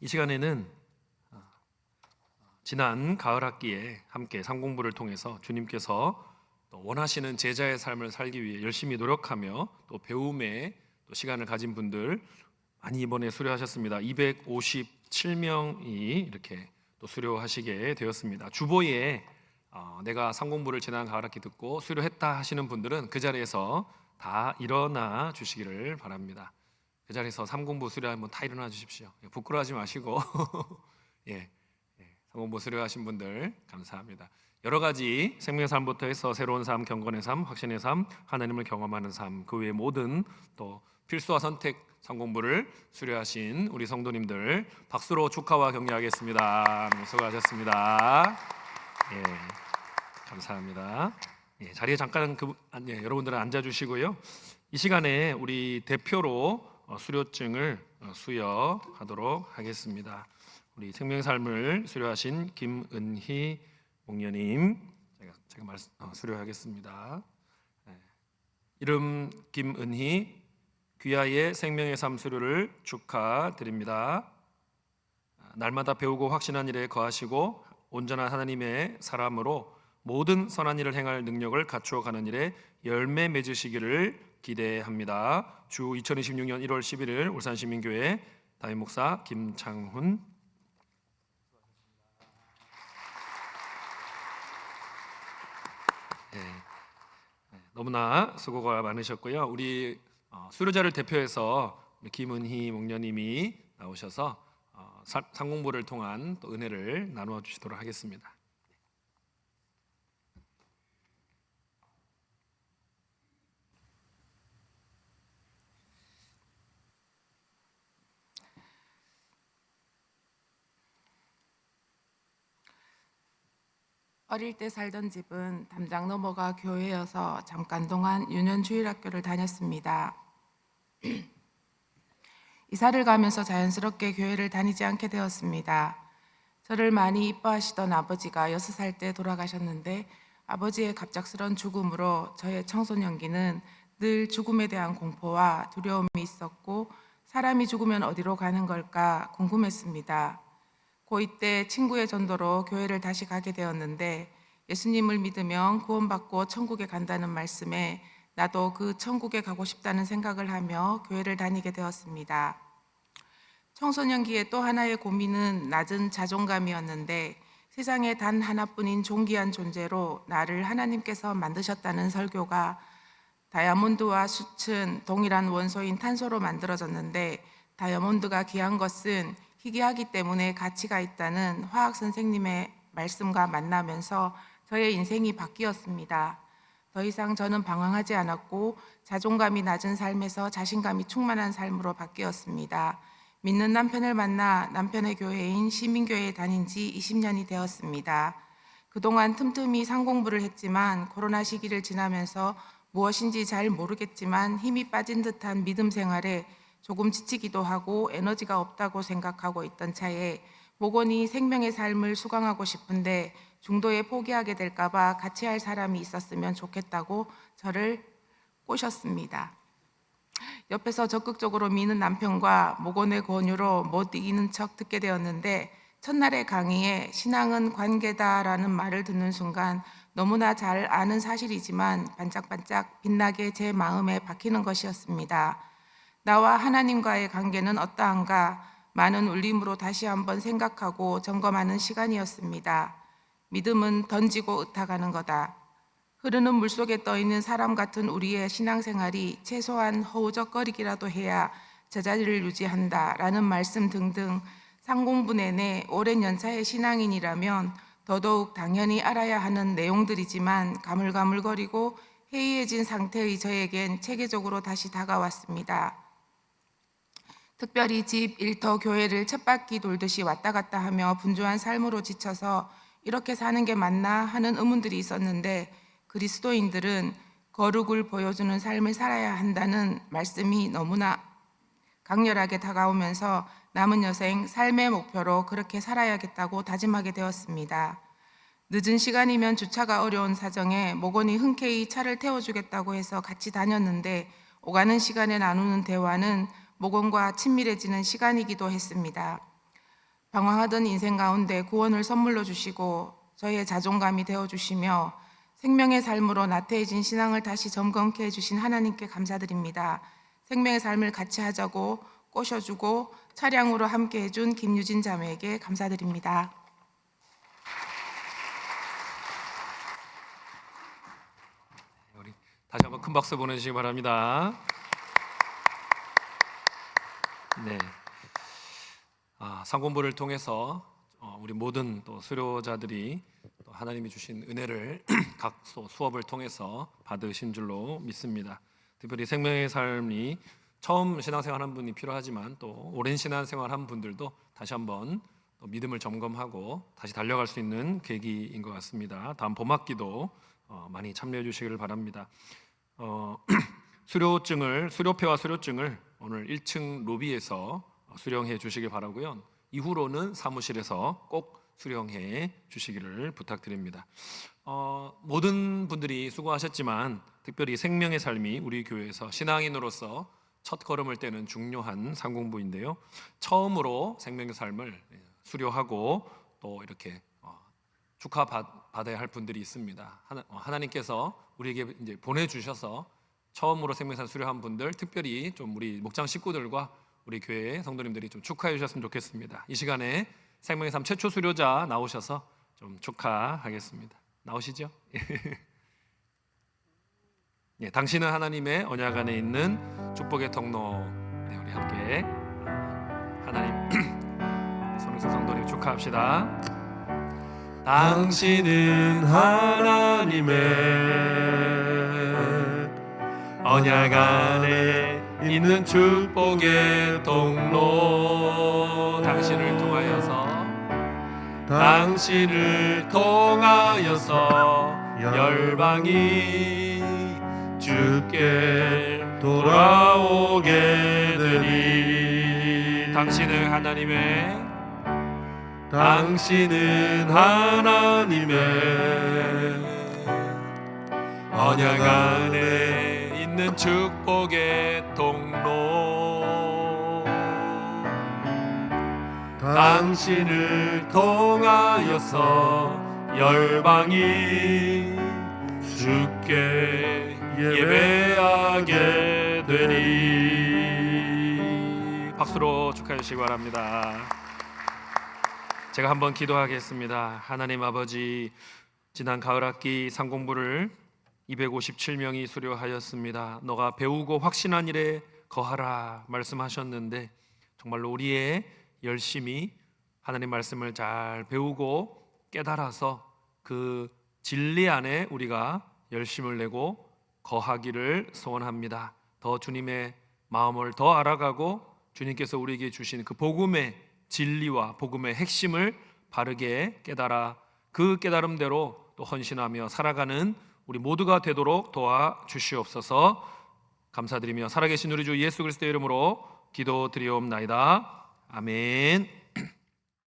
이 시간에는 어, 지난 가을 학기에 함께 상공부를 통해서 주님께서 또 원하시는 제자의 삶을 살기 위해 열심히 노력하며 또 배움에 또 시간을 가진 분들 많이 이번에 수료하셨습니다. 257명이 이렇게 또 수료하시게 되었습니다. 주보에 어, 내가 상공부를 지난 가을 학기 듣고 수료했다 하시는 분들은 그 자리에서 다 일어나 주시기를 바랍니다. 그 자리에서 삼공부 수료하면 다 일어나 주십시오. 예, 부끄러워하지 마시고 예, 예, 삼공부 수료하신 분들 감사합니다. 여러 가지 생명의 삶부터 해서 새로운 삶, 경건의 삶, 확신의 삶, 하나님을 경험하는 삶, 그 외 모든 또 필수와 선택 삼공부를 수료하신 우리 성도님들 박수로 축하와 격려하겠습니다. 네, 수고하셨습니다. 예, 감사합니다. 예, 자리에 잠깐 그, 아, 예, 여러분들은 앉아 주시고요. 이 시간에 우리 대표로 어, 수료증을 어, 수여하도록 하겠습니다. 우리 생명의 삶을 수료하신 김은희 목녀님 제가 제가 말 어, 수료하겠습니다. 예. 이름 김은희 귀하의 생명의 삶 수료를 축하드립니다. 아, 날마다 배우고 확신한 일에 거하시고 온전한 하나님의 사람으로 모든 선한 일을 행할 능력을 갖추어 가는 일에 열매 맺으시기를 기대합니다. 주 2026년 1월 11일 울산 시민교회 담임 목사 김창훈 네. 네, 너무나 수고가 많으셨고요. 우리 어, 수료자를 대표해서 김은희 목녀님이 나오셔서 어, 사- 상공부를 통한 또 은혜를 나누어 주시도록 하겠습니다. 어릴 때 살던 집은 담장 너머가 교회여서 잠깐 동안 유년 주일학교를 다녔습니다. 이사를 가면서 자연스럽게 교회를 다니지 않게 되었습니다. 저를 많이 이뻐하시던 아버지가 여섯 살때 돌아가셨는데 아버지의 갑작스런 죽음으로 저의 청소년기는 늘 죽음에 대한 공포와 두려움이 있었고 사람이 죽으면 어디로 가는 걸까 궁금했습니다. 고2 때 친구의 전도로 교회를 다시 가게 되었는데 예수님을 믿으면 구원받고 천국에 간다는 말씀에 나도 그 천국에 가고 싶다는 생각을 하며 교회를 다니게 되었습니다. 청소년기에 또 하나의 고민은 낮은 자존감이었는데 세상에 단 하나뿐인 존귀한 존재로 나를 하나님께서 만드셨다는 설교가 다이아몬드와 숯은 동일한 원소인 탄소로 만들어졌는데 다이아몬드가 귀한 것은 희귀하기 때문에 가치가 있다는 화학 선생님의 말씀과 만나면서 저의 인생이 바뀌었습니다. 더 이상 저는 방황하지 않았고 자존감이 낮은 삶에서 자신감이 충만한 삶으로 바뀌었습니다. 믿는 남편을 만나 남편의 교회인 시민교회에 다닌 지 20년이 되었습니다. 그동안 틈틈이 상공부를 했지만 코로나 시기를 지나면서 무엇인지 잘 모르겠지만 힘이 빠진 듯한 믿음 생활에 조금 지치기도 하고 에너지가 없다고 생각하고 있던 차에 목원이 생명의 삶을 수강하고 싶은데 중도에 포기하게 될까봐 같이 할 사람이 있었으면 좋겠다고 저를 꼬셨습니다. 옆에서 적극적으로 미는 남편과 목원의 권유로 못 이기는 척 듣게 되었는데 첫날의 강의에 신앙은 관계다라는 말을 듣는 순간 너무나 잘 아는 사실이지만 반짝반짝 빛나게 제 마음에 박히는 것이었습니다. 나와 하나님과의 관계는 어떠한가 많은 울림으로 다시 한번 생각하고 점검하는 시간이었습니다. 믿음은 던지고 의탁하는 거다. 흐르는 물 속에 떠 있는 사람 같은 우리의 신앙생활이 최소한 허우적거리기라도 해야 제자리를 유지한다라는 말씀 등등 상공부 내내 오랜 연차의 신앙인이라면 더더욱 당연히 알아야 하는 내용들이지만 가물가물거리고 해이해진 상태의 저에겐 체계적으로 다시 다가왔습니다. 특별히 집, 일터, 교회를 쳇바퀴 돌듯이 왔다 갔다 하며 분주한 삶으로 지쳐서 이렇게 사는 게 맞나 하는 의문들이 있었는데 그리스도인들은 거룩을 보여주는 삶을 살아야 한다는 말씀이 너무나 강렬하게 다가오면서 남은 여생 삶의 목표로 그렇게 살아야겠다고 다짐하게 되었습니다. 늦은 시간이면 주차가 어려운 사정에 목원이 흔쾌히 차를 태워주겠다고 해서 같이 다녔는데 오가는 시간에 나누는 대화는 목원과 친밀해지는 시간이기도 했습니다. 방황하던 인생 가운데 구원을 선물로 주시고 저의 자존감이 되어 주시며 생명의 삶으로 나태해진 신앙을 다시 점검케 해 주신 하나님께 감사드립니다. 생명의 삶을 같이 하자고 꼬셔주고 차량으로 함께 해준 김유진 자매에게 감사드립니다. 우리 다시 한번 큰 박수 보내주시기 바랍니다. 네, 아, 상공부를 통해서 어, 우리 모든 또 수료자들이 또 하나님이 주신 은혜를 각 수- 수업을 통해서 받으신 줄로 믿습니다. 특별히 생명의 삶이 처음 신앙생활 한 분이 필요하지만 또 오랜 신앙생활 한 분들도 다시 한번 또 믿음을 점검하고 다시 달려갈 수 있는 계기인 것 같습니다. 다음 봄학기도 어, 많이 참여해 주시기를 바랍니다. 어, 수료증을 수료표와 수료증을 오늘 1층 로비에서 수령해 주시길 바라고요. 이후로는 사무실에서 꼭 수령해 주시기를 부탁드립니다. 어, 모든 분들이 수고하셨지만 특별히 생명의 삶이 우리 교회에서 신앙인으로서 첫 걸음을 떼는 중요한 상공부인데요. 처음으로 생명의 삶을 수료하고 또 이렇게 어, 축하 받- 받아야 할 분들이 있습니다. 하나, 어, 하나 님께서 우리에게 이제 보내주셔서 처음으로 생명산 수료한 분들, 특별히 좀 우리 목장 식구들과 우리 교회 성도님들이 좀 축하해 주셨으면 좋겠습니다. 이 시간에 생명의 삶 최초 수료자 나오셔서 좀 축하하겠습니다. 나오시죠? 예, 당신은 하나님의 언약 안에 있는 축복의 통로. 네, 우리 함께 어, 하나님 손흥수 성도님 축하합시다. 당신은 하나님의 언약 안에 있는 축복의 통로. 당신을 통하여서 당신을 통하여서 열방이 주께 돌아오게 되니 당신은 하나님의 당신은 하나님의 언약 안에 있는 축복의 통로 당신을 통하여서 열방이 주께 예배하게 되니 박수로 축하해 주시기 바랍니다. 제가 한번 기도하겠습니다. 하나님 아버지 지난 가을 학기 상공부를 257명이 수료하였습니다. 너가 배우고 확신한 일에 거하라 말씀하셨는데 정말로 우리의 열심히 하나님 말씀을 잘 배우고 깨달아서 그 진리 안에 우리가 열심을 내고 거하기를 소원합니다. 더 주님의 마음을 더 알아가고 주님께서 우리에게 주신 그 복음의 진리와 복음의 핵심을 바르게 깨달아 그 깨달음대로 또 헌신하며 살아가는 우리 모두가 되도록 도와 주시옵소서. 감사드리며 살아계신 우리 주 예수 그리스도의 이름으로 기도드리옵나이다. 아멘.